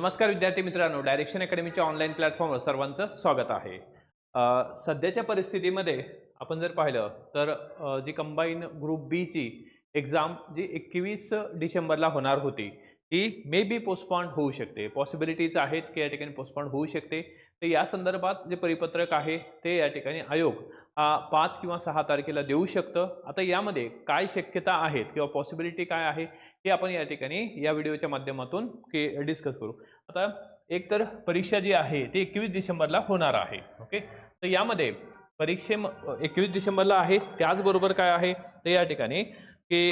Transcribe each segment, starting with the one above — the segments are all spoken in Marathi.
नमस्कार विद्यार्थी मित्रांनो डायरेक्शन अकॅडमीच्या ऑनलाईन प्लॅटफॉर्मवर सर्वांचं स्वागत आहे. सध्याच्या परिस्थितीमध्ये आपण जर पाहिलं तर जी कंबाईन ग्रुप बीची एक्झाम जी एकवीस डिसेंबरला होणार होती ती मे बी पोस्टपॉन्ड होऊ शकते. पॉसिबिलिटीज आहेत की या ठिकाणी पोस्टपॉन्ड होऊ शकते. तर या संदर्भात जे परिपत्रक आहे ते या ठिकाणी आयोग पाच किंवा सहा तारखेला देऊ शकतं. आता यामध्ये काय शक्यता आहेत किंवा पॉसिबिलिटी काय आहे हे आपण या ठिकाणी या व्हिडिओच्या माध्यमातून के डिस्कस करू. आता एक तर परीक्षा जी आहे ती एकवीस डिसेंबरला होणार आहे. ओके तर यामध्ये परीक्षे एकवीस डिसेंबरला आहे त्याचबरोबर काय आहे तर या ठिकाणी की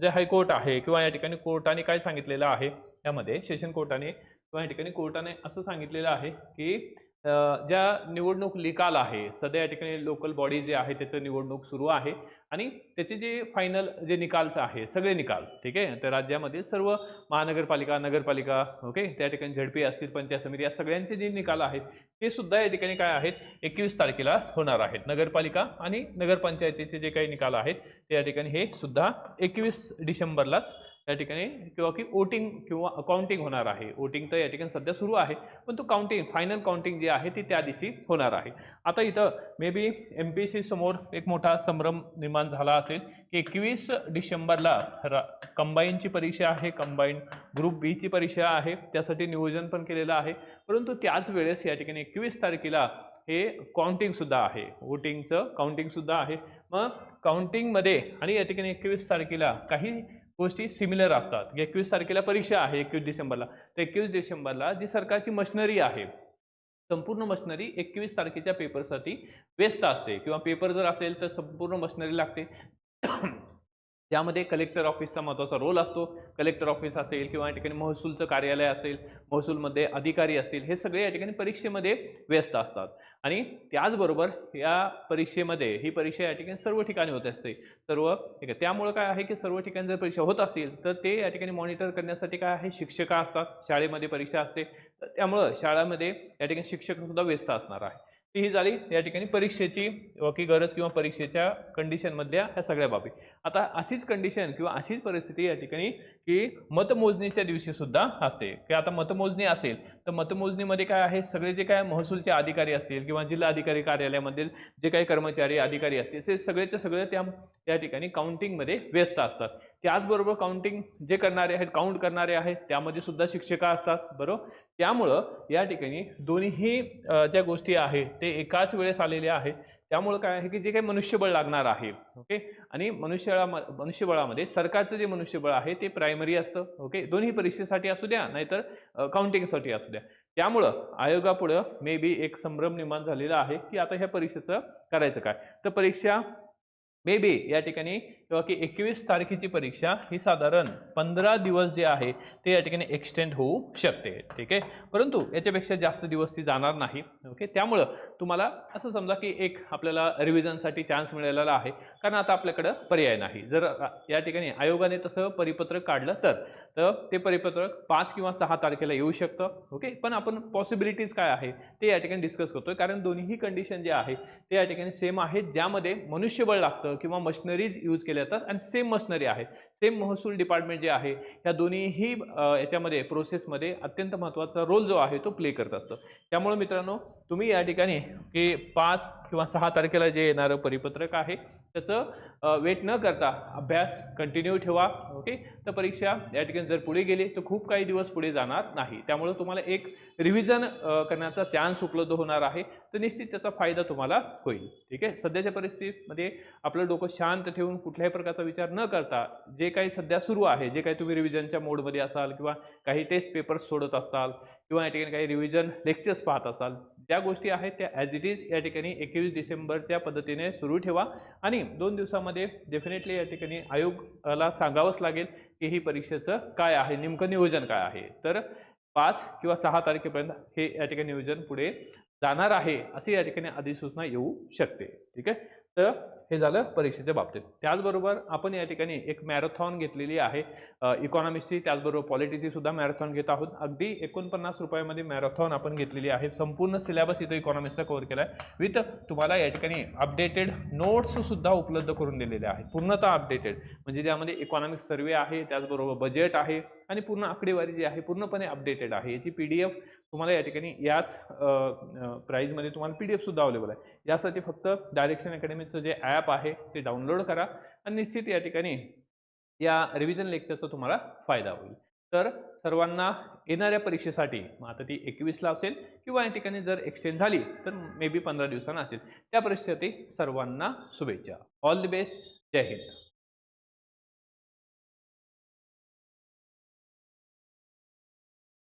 जे हायकोर्ट आहे किंवा या ठिकाणी कोर्टाने काय सांगितलेलं आहे त्यामध्ये सेशन कोर्टाने किंवा या ठिकाणी कोर्टाने असं सांगितलेलं आहे की ज्या निवडणूक निकाल आहे सध्या या ठिकाणी लोकल बॉडी जे आहे त्याचं निवडणूक सुरू आहे. आणि त्याचे जे फायनल जे निकालचं आहे सगळे निकाल ठीक आहे? तर राज्यामध्ये सर्व महानगरपालिका नगरपालिका ओके? त्या ठिकाणी झडपी असतील पंचायत समिती या सगळ्यांचे जे निकाल आहेत ते सुद्धा या ठिकाणी काय आहेत एकवीस तारखेला होणार आहेत. नगरपालिका आणि नगरपंचायतीचे जे काही निकाल आहेत ते या ठिकाणी हे सुद्धा एकवीस डिसेंबरलाच या ठिकाणी किंवा की वोटिंग किंवा काउंटिंग होणार आहे. वोटिंग तर या ठिकाणी सध्या सुरू आहे पण तो काउंटिंग फायनल काउंटिंग जी आहे ती त्या दिवशी होणार आहे. आता इथं मे बी एम पी सी समोर एक मोठा संभ्रम निर्माण झाला असेल की एकवीस डिसेंबरला र कंबाईनची परीक्षा आहे कंबाईन ग्रुप बीची परीक्षा आहे त्यासाठी नियोजन पण केलेलं आहे. परंतु त्याच वेळेस या ठिकाणी एकवीस तारखेला हे काउंटिंगसुद्धा आहे. वोटिंगचं काउंटिंगसुद्धा आहे. मग काउंटिंगमध्ये आणि या ठिकाणी एकवीस तारखेला काही गोष्टी सिमिलर असतात. एकवीस तारखेला परीक्षा आहे एकवीस डिसेंबरला. तर एकवीस डिसेंबरला जी सरकारची मशिनरी आहे संपूर्ण मशनरी एकवीस तारखेच्या पेपरसाठी व्यस्त असते. किंवा पेपर जर असेल तर संपूर्ण मशिनरी लागते. त्यामध्ये कलेक्टर ऑफिसचा महत्त्वाचा रोल असतो. कलेक्टर ऑफिस असेल किंवा या ठिकाणी महसूलचं कार्यालय असेल महसूलमध्ये अधिकारी असतील हे सगळे या ठिकाणी परीक्षेमध्ये व्यस्त असतात. आणि त्याचबरोबर या परीक्षेमध्ये ही परीक्षा या ठिकाणी सर्व ठिकाणी होत असते. सर्व ठीक आहे त्यामुळं काय आहे की सर्व ठिकाणी जर परीक्षा होत असेल तर ते या ठिकाणी मॉनिटर करण्यासाठी काय आहे शिक्षका असतात शाळेमध्ये परीक्षा असते. तर त्यामुळं शाळामध्ये या ठिकाणी शिक्षकसुद्धा व्यस्त असणार आहे. ती ही झाली. या ठिकाणी परीक्षेची की गरज किंवा परीक्षेच्या कंडिशनमधल्या ह्या सगळ्या बाबी. आता अशीच कंडिशन किंवा अशीच परिस्थिती या ठिकाणी की मतमोजणीच्या दिवशी सुद्धा असते. की आता मतमोजणी असेल तर मतमोजणीमध्ये काय आहे? सगळे जे काय महसूलचे अधिकारी असतील किंवा जिल्हा अधिकारी कार्यालयामधील जे काही कर्मचारी अधिकारी असतील ते सगळेचे सगळे त्या त्या ठिकाणी काउंटिंगमध्ये व्यस्त असतात. त्याचबरोबर काउंटिंग जे करणारे आहेत काउंट करणारे आहेत त्यामध्ये सुद्धा शिक्षिका असतात बरोबर? त्यामुळं या ठिकाणी दोन्हीही ज्या गोष्टी आहेत ते एकाच वेळेस आलेल्या आहेत. त्यामुळं काय आहे की जे काही मनुष्यबळ लागणार आहे ओके? आणि मनुष्यबळा मनुष्यबळामध्ये सरकारचं जे मनुष्यबळ आहे ते प्रायमरी असतं ओके? दोन्ही परीक्षेसाठी असू द्या नाहीतर काउंटिंगसाठी असू द्या. त्यामुळं आयोगापुढं मे बी एक संभ्रम निर्माण झालेला आहे की आता ह्या परीक्षेचं करायचं काय? तर परीक्षा मे बी या ठिकाणी किंवा की एकवीस तारखेची परीक्षा ही साधारण पंधरा दिवस जे आहे ते या ठिकाणी एक्सटेंड होऊ शकते. ठीक आहे? परंतु याच्यापेक्षा जास्त दिवस ती जाणार नाही. ओके त्यामुळं तुम्हाला असं समजा की एक आपल्याला रिव्हिजनसाठी चान्स मिळालेला आहे. कारण आता आपल्याकडं पर्याय नाही. जर या ठिकाणी आयोगाने तसं परिपत्रक काढलं तर. तर ते परिपत्रक पाच किंवा सहा तारखेला येऊ शकतं. ओके पण आपण पॉसिबिलिटीज काय आहे? ते या ठिकाणी डिस्कस करतोय. कारण दोन्हीही कंडिशन जे आहे ते या ठिकाणी सेम आहेत. ज्यामध्ये मनुष्यबळ लागतं किंवा मशिनरीज यूज केल्या जातात आणि सेम मशिनरी आहे. सेम महसूल डिपार्टमेंट जे आहे ह्या दोन्हीही याच्यामध्ये प्रोसेसमध्ये अत्यंत महत्त्वाचा रोल जो आहे तो प्ले करत असतो. त्यामुळे मित्रांनो तुम्ही या ठिकाणी की पाच किंवा सहा तारखेला जे येणारं परिपत्रक आहे त्याचं वेट न करता अभ्यास कंटिन्यू ठेवा ओके तर परीक्षा या ठिकाणी जर पुढे गेली तर खूप काही दिवस पुढे जाणार नाही. त्यामुळे तुम्हाला एक रिव्हिजन करण्याचा चान्स उपलब्ध होणार आहे. तर निश्चित त्याचा फायदा तुम्हाला होईल ठीक आहे? सध्याच्या परिस्थितीमध्ये आपलं डोकं शांत ठेवून कुठल्याही प्रकारचा विचार न करता जे काही सध्या सुरू आहे जे काही तुम्ही रिव्हिजनच्या मोडमध्ये असाल किंवा काही टेस्ट पेपर्स सोडत असाल किंवा या ठिकाणी काही रिव्हिजन लेक्चर्स पाहत असाल ज्या गोष्टी आहेत त्या ॲज इट इज या ठिकाणी एकवीस डिसेंबरच्या पद्धतीने सुरू ठेवा. आणि दोन दिवसामध्ये डेफिनेटली या ठिकाणी आयोगाला सांगावंच लागेल की ही परीक्षेचं काय आहे नेमकं नियोजन काय आहे. तर पाच किंवा सहा तारखेपर्यंत हे या ठिकाणी नियोजन पुढे जाणार आहे अशी या ठिकाणी अधिसूचना येऊ शकते. ठीक आहे? तर हे झालं परीक्षेच्या बाबतीत. त्याचबरोबर आपण या ठिकाणी एक मॅरेथॉन घेतलेली आहे. इकॉनॉमिक्सची त्याचबरोबर पॉलिटिक्सची सुद्धा मॅरेथॉन घेत आहोत. अगदी एकोणपन्नास रुपयामध्ये मॅरेथॉन आपण घेतलेली आहे. संपूर्ण सिलेबस इथं इकॉनॉमिक्सचा कव्हर केला आहे विथ तुम्हाला या ठिकाणी अपडेटेड नोट्ससुद्धा उपलब्ध करून दिलेले आहेत. पूर्णतः अपडेटेड म्हणजे ज्यामध्ये इकॉनॉमिक्स सर्वे आहे त्याचबरोबर बजेट आहे आणि पूर्ण आकडेवारी जी आहे पूर्णपणे अपडेटेड आहे. याची पी डी एफ तुम्हाला या ठिकाणी याच प्राईजमध्ये तुम्हाला पी डी एफ सुद्धा अवेलेबल आहे. यासाठी फक्त डायरेक्शन अकॅडमीचं जे ॲप ॲप आहे ते डाउनलोड करा आणि निश्चित या ठिकाणी या रिव्हिजन लेक्चरचा तुम्हाला फायदा होईल. तर सर्वांना येणाऱ्या परीक्षेसाठी मग आता ती एकवीसला असेल किंवा या ठिकाणी जर एक्सटेंड झाली तर मे बी पंधरा दिवसांना असेल. त्या परीक्षेसाठी सर्वांना शुभेच्छा. ऑल दी बेस्ट जय हिंद.